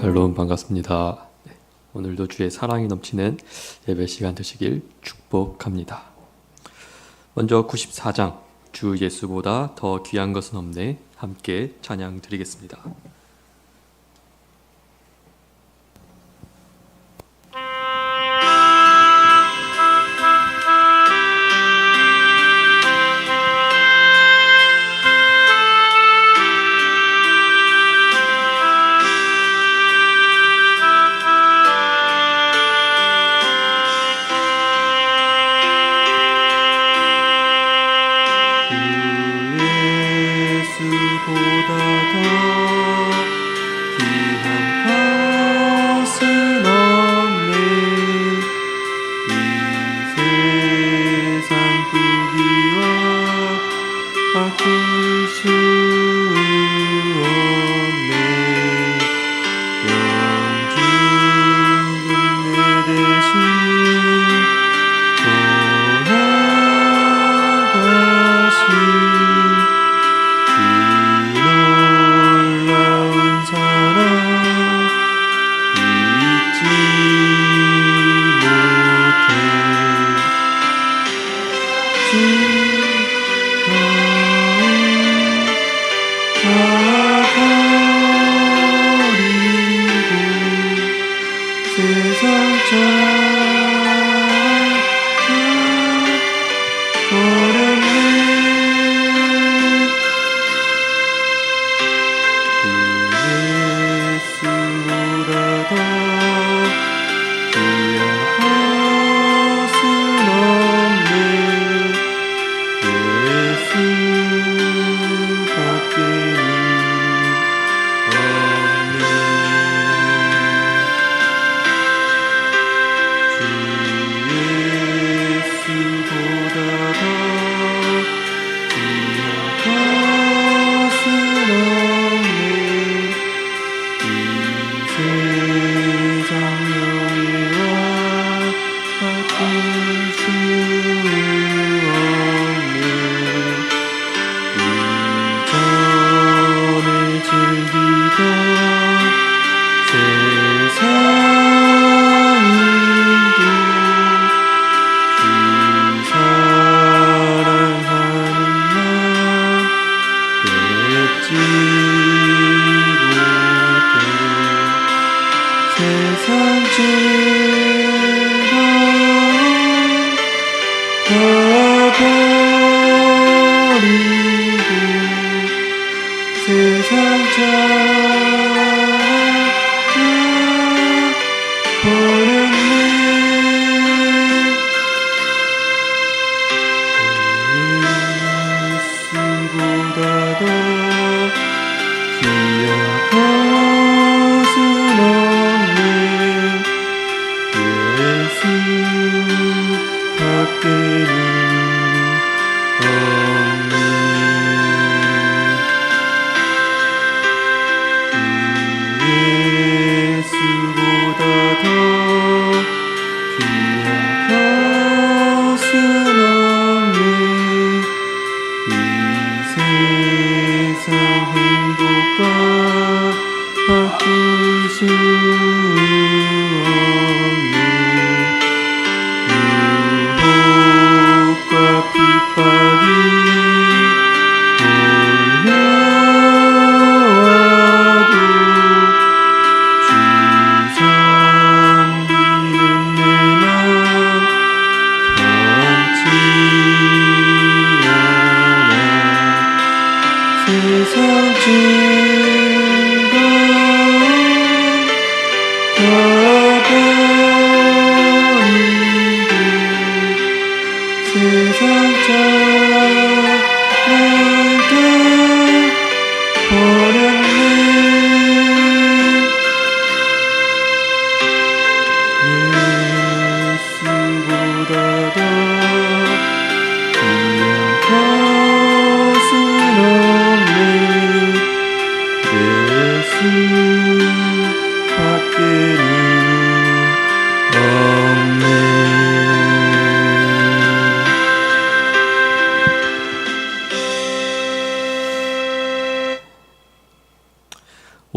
샬롬 반갑습니다. 네, 오늘도 주의 사랑이 넘치는 예배 시간 되시길 축복합니다. 먼저 94장 주 예수보다 더 귀한 것은 없네 함께 찬양 드리겠습니다.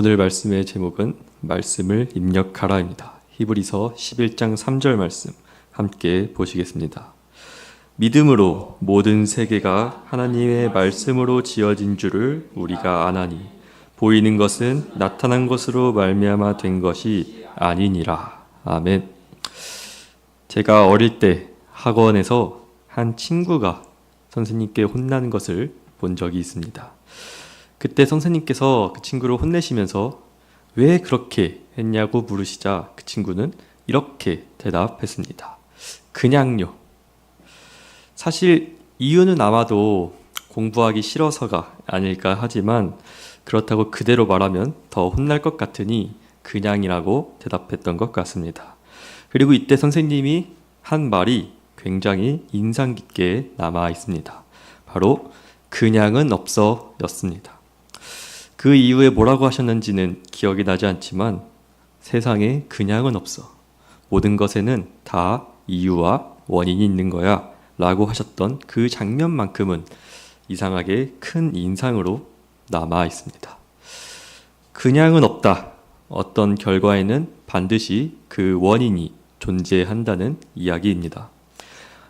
오늘 말씀의 제목은 말씀을 입력하라입니다. 히브리서 11장 3절 말씀 함께 보시겠습니다. 믿음으로 모든 세계가 하나님의 말씀으로 지어진 줄을 우리가 아나니 보이는 것은 나타난 것으로 말미암아 된 것이 아니니라. 아멘. 제가 어릴 때 학원에서 한 친구가 선생님께 혼나는 것을 본 적이 있습니다. 그때 선생님께서 그 친구를 혼내시면서 왜 그렇게 했냐고 물으시자 그 친구는 이렇게 대답했습니다. 그냥요. 사실 이유는 아마도 공부하기 싫어서가 아닐까 하지만 그렇다고 그대로 말하면 더 혼날 것 같으니 그냥이라고 대답했던 것 같습니다. 그리고 이때 선생님이 한 말이 굉장히 인상 깊게 남아 있습니다. 바로 그냥은 없어 였습니다. 그 이후에 뭐라고 하셨는지는 기억이 나지 않지만 세상에 그냥은 없어. 모든 것에는 다 이유와 원인이 있는 거야. 라고 하셨던 그 장면만큼은 이상하게 큰 인상으로 남아 있습니다. 그냥은 없다. 어떤 결과에는 반드시 그 원인이 존재한다는 이야기입니다.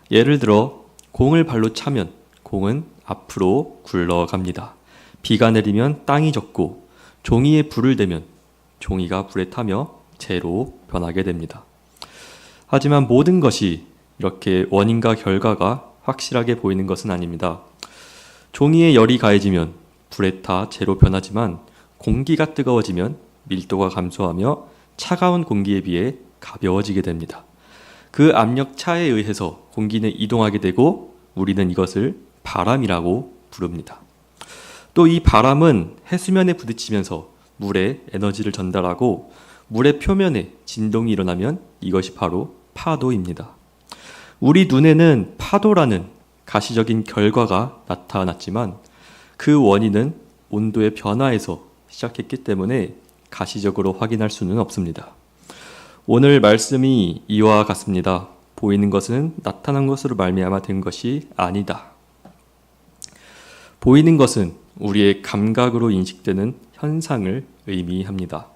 예를 들어 공을 발로 차면 공은 앞으로 굴러갑니다. 비가 내리면 땅이 젖고 종이에 불을 대면 종이가 불에 타며 재로 변하게 됩니다. 하지만 모든 것이 이렇게 원인과 결과가 확실하게 보이는 것은 아닙니다. 종이에 열이 가해지면 불에 타 재로 변하지만 공기가 뜨거워지면 밀도가 감소하며 차가운 공기에 비해 가벼워지게 됩니다. 그 압력 차에 의해서 공기는 이동하게 되고 우리는 이것을 바람이라고 부릅니다. 또 이 바람은 해수면에 부딪히면서 물에 에너지를 전달하고 물의 표면에 진동이 일어나면 이것이 바로 파도입니다. 우리 눈에는 파도라는 가시적인 결과가 나타났지만 그 원인은 온도의 변화에서 시작했기 때문에 가시적으로 확인할 수는 없습니다. 오늘 말씀이 이와 같습니다. 보이는 것은 나타난 것으로 말미암아 된 것이 아니다. 보이는 것은 우리의 감각으로 인식되는 현상을 의미합니다.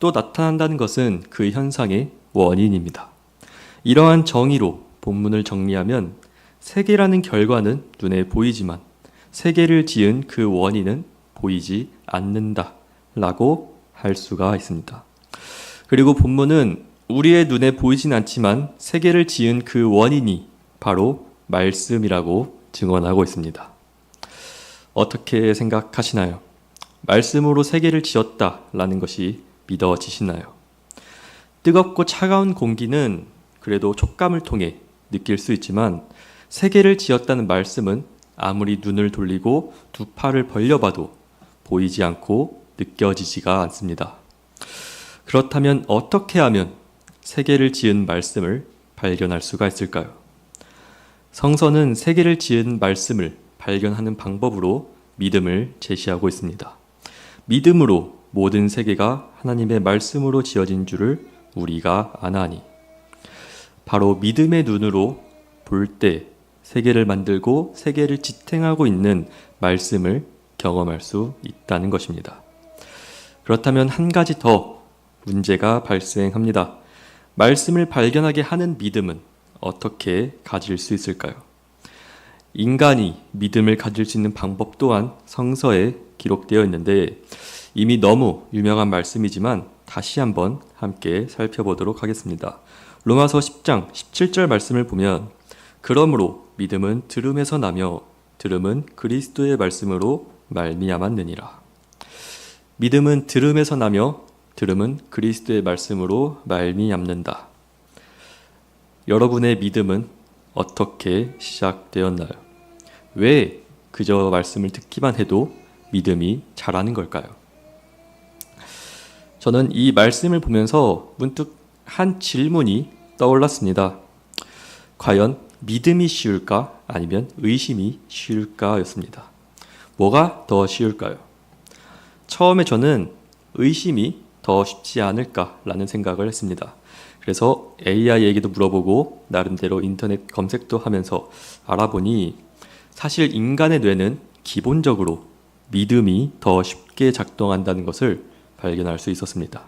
또 나타난다는 것은 그 현상의 원인입니다. 이러한 정의로 본문을 정리하면 세계라는 결과는 눈에 보이지만 세계를 지은 그 원인은 보이지 않는다 라고 할 수가 있습니다. 그리고 본문은 우리의 눈에 보이진 않지만 세계를 지은 그 원인이 바로 말씀이라고 증언하고 있습니다. 어떻게 생각하시나요? 말씀으로 세계를 지었다라는 것이 믿어지시나요? 뜨겁고 차가운 공기는 그래도 촉감을 통해 느낄 수 있지만 세계를 지었다는 말씀은 아무리 눈을 돌리고 두 팔을 벌려봐도 보이지 않고 느껴지지가 않습니다. 그렇다면 어떻게 하면 세계를 지은 말씀을 발견할 수가 있을까요? 성서는 세계를 지은 말씀을 발견하는 방법으로 믿음을 제시하고 있습니다. 믿음으로 모든 세계가 하나님의 말씀으로 지어진 줄을 우리가 아나니. 바로 믿음의 눈으로 볼 때 세계를 만들고 세계를 지탱하고 있는 말씀을 경험할 수 있다는 것입니다. 그렇다면 한 가지 더 문제가 발생합니다. 말씀을 발견하게 하는 믿음은 어떻게 가질 수 있을까요? 인간이 믿음을 가질 수 있는 방법 또한 성서에 기록되어 있는데 이미 너무 유명한 말씀이지만 다시 한번 함께 살펴보도록 하겠습니다. 로마서 10장 17절 말씀을 보면 그러므로 믿음은 들음에서 나며 들음은 그리스도의 말씀으로 말미암았느니라. 믿음은 들음에서 나며 들음은 그리스도의 말씀으로 말미암는다. 여러분의 믿음은 어떻게 시작되었나요? 왜 그저 말씀을 듣기만 해도 믿음이 자라는 걸까요? 저는 이 말씀을 보면서 문득 한 질문이 떠올랐습니다. 과연 믿음이 쉬울까 아니면 의심이 쉬울까였습니다. 뭐가 더 쉬울까요? 처음에 저는 의심이 더 쉽지 않을까라는 생각을 했습니다. 그래서 AI에게도 물어보고 나름대로 인터넷 검색도 하면서 알아보니 사실 인간의 뇌는 기본적으로 믿음이 더 쉽게 작동한다는 것을 발견할 수 있었습니다.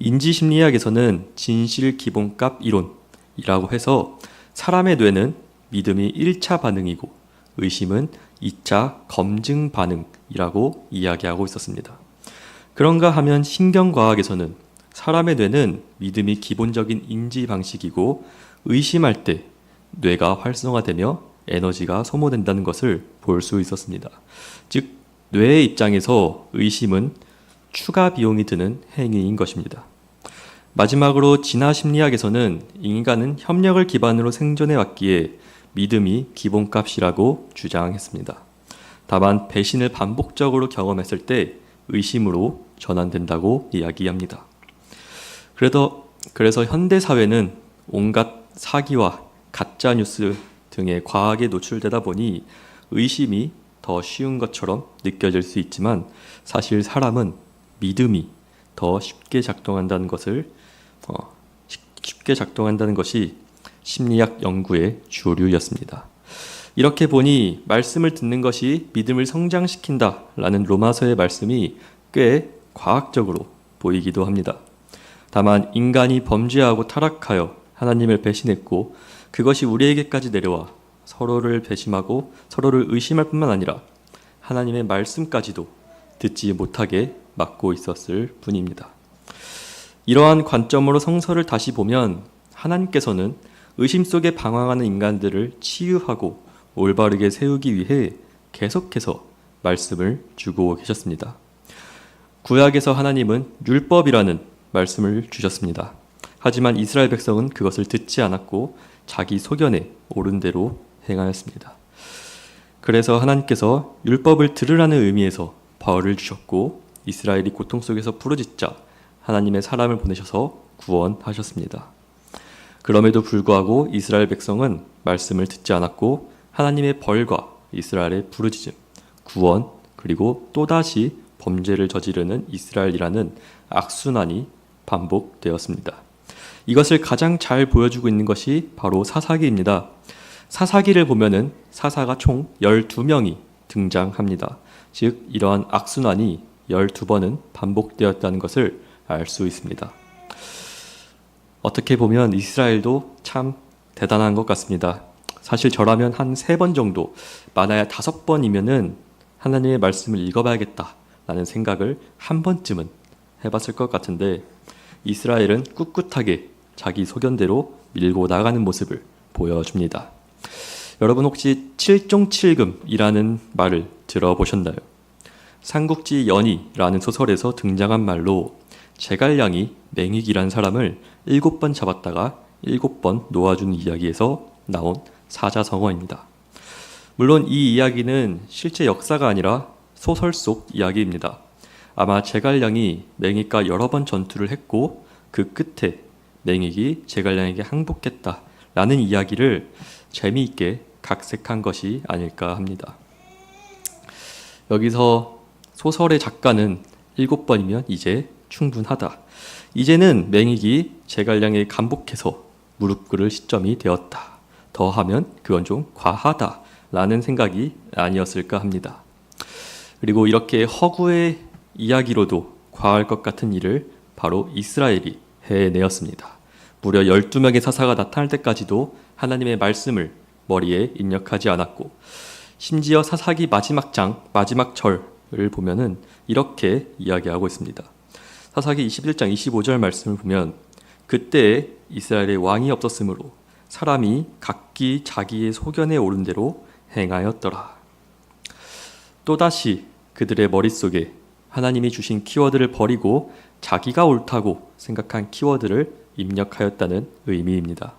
인지 심리학에서는 진실 기본값 이론이라고 해서 사람의 뇌는 믿음이 1차 반응이고 의심은 2차 검증 반응이라고 이야기하고 있었습니다. 그런가 하면 신경과학에서는 사람의 뇌는 믿음이 기본적인 인지 방식이고 의심할 때 뇌가 활성화되며 에너지가 소모된다는 것을 볼 수 있었습니다. 즉, 뇌의 입장에서 의심은 추가 비용이 드는 행위인 것입니다. 마지막으로 진화 심리학에서는 인간은 협력을 기반으로 생존해 왔기에 믿음이 기본값이라고 주장했습니다. 다만 배신을 반복적으로 경험했을 때 의심으로 전환된다고 이야기합니다. 그래도 그래서 현대 사회는 온갖 사기와 가짜 뉴스 등의 과학에 노출되다 보니 의심이 더 쉬운 것처럼 느껴질 수 있지만 사실 사람은 믿음이 더 쉽게 작동한다는 것을 어, 쉽게 작동한다는 것이 심리학 연구의 주류였습니다. 이렇게 보니 말씀을 듣는 것이 믿음을 성장시킨다라는 로마서의 말씀이 꽤 과학적으로 보이기도 합니다. 다만 인간이 범죄하고 타락하여 하나님을 배신했고 그것이 우리에게까지 내려와 서로를 배심하고 서로를 의심할 뿐만 아니라 하나님의 말씀까지도 듣지 못하게 막고 있었을 뿐입니다. 이러한 관점으로 성서를 다시 보면 하나님께서는 의심 속에 방황하는 인간들을 치유하고 올바르게 세우기 위해 계속해서 말씀을 주고 계셨습니다. 구약에서 하나님은 율법이라는 말씀을 주셨습니다. 하지만 이스라엘 백성은 그것을 듣지 않았고 자기 소견에 옳은 대로 행하였습니다. 그래서 하나님께서 율법을 들으라는 의미에서 바울을 주셨고 이스라엘이 고통 속에서 부르짖자 하나님의 사람을 보내셔서 구원하셨습니다. 그럼에도 불구하고 이스라엘 백성은 말씀을 듣지 않았고 하나님의 벌과 이스라엘의 부르짖음, 구원 그리고 또다시 범죄를 저지르는 이스라엘이라는 악순환이 반복되었습니다. 이것을 가장 잘 보여주고 있는 것이 바로 사사기입니다. 사사기를 보면은 사사가 총 12명이 등장합니다. 즉 이러한 악순환이 12번은 반복되었다는 것을 알 수 있습니다. 어떻게 보면 이스라엘도 참 대단한 것 같습니다. 사실 저라면 한 세 번 정도, 많아야 다섯 번이면은 하나님의 말씀을 읽어봐야겠다라는 생각을 한 번쯤은 해봤을 것 같은데 이스라엘은 꿋꿋하게 자기 소견대로 밀고 나가는 모습을 보여줍니다. 여러분 혹시 칠종칠금이라는 말을 들어보셨나요? 삼국지 연희라는 소설에서 등장한 말로 제갈량이 맹익이란 사람을 일곱 번 잡았다가 일곱 번 놓아준 이야기에서 나온 사자성어입니다. 물론 이 이야기는 실제 역사가 아니라 소설 속 이야기입니다. 아마 제갈량이 맹익과 여러 번 전투를 했고 그 끝에 맹익이 제갈량에게 항복했다라는 이야기를 재미있게 각색한 것이 아닐까 합니다. 여기서 소설의 작가는 일곱 번이면 이제 충분하다. 이제는 맹익이 제갈량에 감복해서 무릎 꿇을 시점이 되었다. 더하면 그건 좀 과하다. 라는 생각이 아니었을까 합니다. 그리고 이렇게 허구의 이야기로도 과할 것 같은 일을 바로 이스라엘이 해내었습니다. 무려 12명의 사사가 나타날 때까지도 하나님의 말씀을 머리에 입력하지 않았고 심지어 사사기 마지막 장, 마지막 절을 보면은 이렇게 이야기하고 있습니다. 사사기 21장 25절 말씀을 보면 그때 이스라엘에 왕이 없었으므로 사람이 각기 자기의 소견에 오른 대로 행하였더라. 또다시 그들의 머릿속에 하나님이 주신 키워드를 버리고 자기가 옳다고 생각한 키워드를 입력하였다는 의미입니다.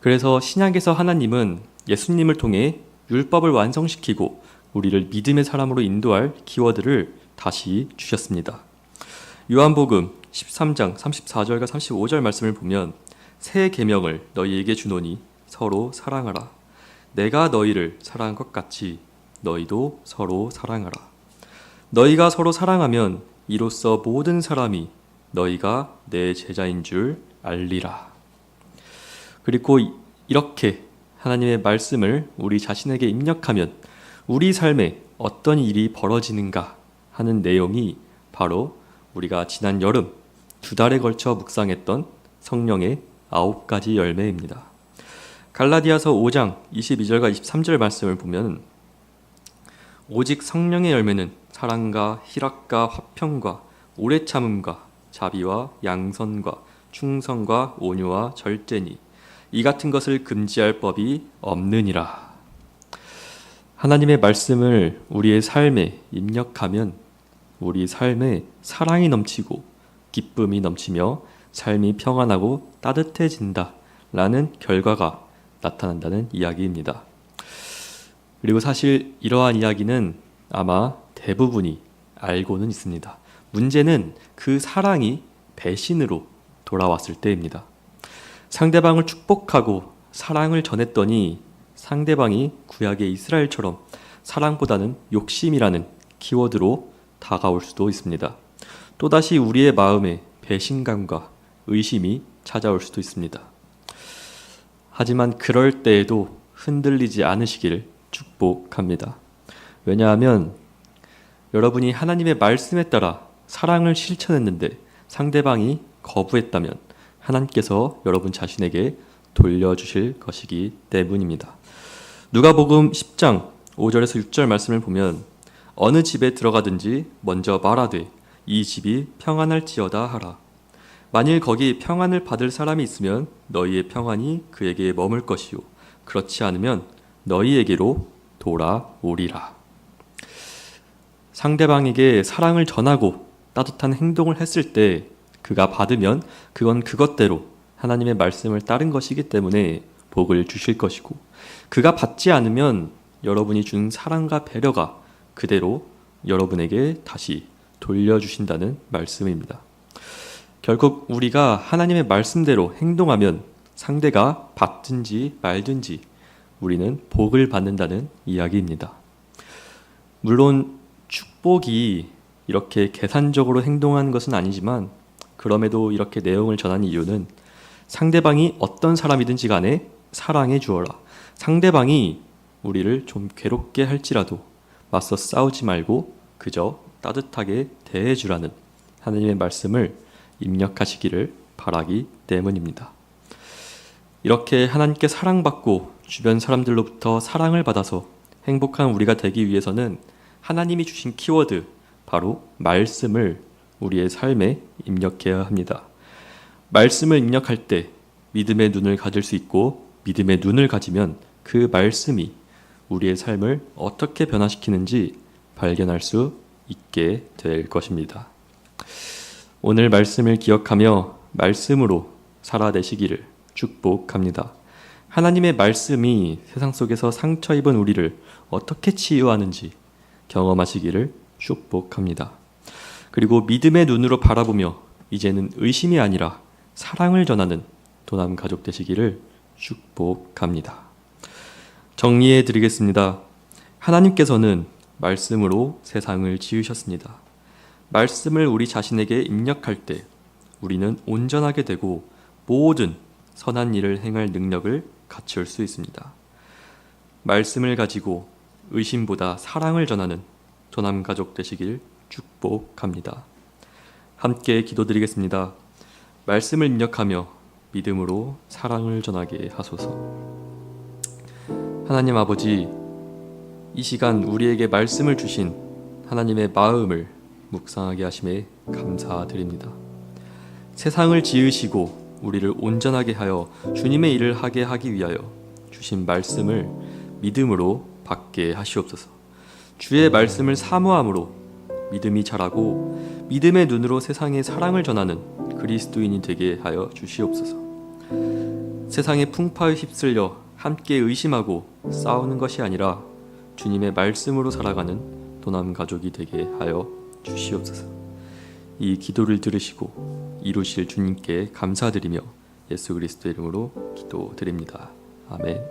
그래서 신약에서 하나님은 예수님을 통해 율법을 완성시키고 우리를 믿음의 사람으로 인도할 키워드를 다시 주셨습니다. 요한복음 13장 34절과 35절 말씀을 보면 새 계명을 너희에게 주노니 서로 사랑하라. 내가 너희를 사랑한 것 같이 너희도 서로 사랑하라. 너희가 서로 사랑하면 이로써 모든 사람이 너희가 내 제자인 줄 알리라. 그리고 이렇게 하나님의 말씀을 우리 자신에게 입력하면 우리 삶에 어떤 일이 벌어지는가 하는 내용이 바로 우리가 지난 여름 두 달에 걸쳐 묵상했던 성령의 아홉 가지 열매입니다. 갈라디아서 5장 22절과 23절 말씀을 보면 오직 성령의 열매는 사랑과 희락과 화평과 오래 참음과 자비와 양선과 충성과 온유와 절제니 이 같은 것을 금지할 법이 없느니라. 하나님의 말씀을 우리의 삶에 입력하면 우리 삶에 사랑이 넘치고 기쁨이 넘치며 삶이 평안하고 따뜻해진다라는 결과가 나타난다는 이야기입니다. 그리고 사실 이러한 이야기는 아마 대부분이 알고는 있습니다. 문제는 그 사랑이 배신으로 돌아왔을 때입니다. 상대방을 축복하고 사랑을 전했더니 상대방이 구약의 이스라엘처럼 사랑보다는 욕심이라는 키워드로 다가올 수도 있습니다. 또다시 우리의 마음에 배신감과 의심이 찾아올 수도 있습니다. 하지만 그럴 때에도 흔들리지 않으시기를 축복합니다. 왜냐하면 여러분이 하나님의 말씀에 따라 사랑을 실천했는데 상대방이 거부했다면 하나님께서 여러분 자신에게 돌려주실 것이기 때문입니다. 누가복음 10장 5절에서 6절 말씀을 보면 어느 집에 들어가든지 먼저 말하되 이 집이 평안할지어다 하라. 만일 거기 평안을 받을 사람이 있으면 너희의 평안이 그에게 머물 것이요 그렇지 않으면 너희에게로 돌아오리라. 상대방에게 사랑을 전하고 따뜻한 행동을 했을 때 그가 받으면 그건 그것대로 하나님의 말씀을 따른 것이기 때문에 복을 주실 것이고 그가 받지 않으면 여러분이 준 사랑과 배려가 그대로 여러분에게 다시 돌려주신다는 말씀입니다. 결국 우리가 하나님의 말씀대로 행동하면 상대가 받든지 말든지 우리는 복을 받는다는 이야기입니다. 물론 축복이 이렇게 계산적으로 행동하는 것은 아니지만 그럼에도 이렇게 내용을 전하는 이유는 상대방이 어떤 사람이든지 간에 사랑해 주어라. 상대방이 우리를 좀 괴롭게 할지라도 맞서 싸우지 말고 그저 따뜻하게 대해 주라는 하나님의 말씀을 입력하시기를 바라기 때문입니다. 이렇게 하나님께 사랑받고 주변 사람들로부터 사랑을 받아서 행복한 우리가 되기 위해서는 하나님이 주신 키워드 바로 말씀을 우리의 삶에 입력해야 합니다. 말씀을 입력할 때 믿음의 눈을 가질 수 있고 믿음의 눈을 가지면 그 말씀이 우리의 삶을 어떻게 변화시키는지 발견할 수 있게 될 것입니다. 오늘 말씀을 기억하며 말씀으로 살아내시기를 축복합니다. 하나님의 말씀이 세상 속에서 상처 입은 우리를 어떻게 치유하는지 경험하시기를 축복합니다. 그리고 믿음의 눈으로 바라보며 이제는 의심이 아니라 사랑을 전하는 도남 가족 되시기를 축복합니다. 정리해 드리겠습니다. 하나님께서는 말씀으로 세상을 지으셨습니다. 말씀을 우리 자신에게 입력할 때 우리는 온전하게 되고 모든 선한 일을 행할 능력을 갖출 수 있습니다. 말씀을 가지고 의심보다 사랑을 전하는 도남 가족 되시길 축복합니다. 함께 기도드리겠습니다. 말씀을 입력하며 믿음으로 사랑을 전하게 하소서. 하나님 아버지, 이 시간 우리에게 말씀을 주신 하나님의 마음을 묵상하게 하심에 감사드립니다. 세상을 지으시고 우리를 온전하게 하여 주님의 일을 하게 하기 위하여 주신 말씀을 믿음으로 받게 하시옵소서. 주의 말씀을 사모함으로 믿음이 자라고 믿음의 눈으로 세상에 사랑을 전하는 그리스도인이 되게 하여 주시옵소서. 세상의 풍파에 휩쓸려 함께 의심하고 싸우는 것이 아니라 주님의 말씀으로 살아가는 도남 가족이 되게 하여 주시옵소서. 이 기도를 들으시고 이루실 주님께 감사드리며 예수 그리스도 이름으로 기도드립니다. 아멘.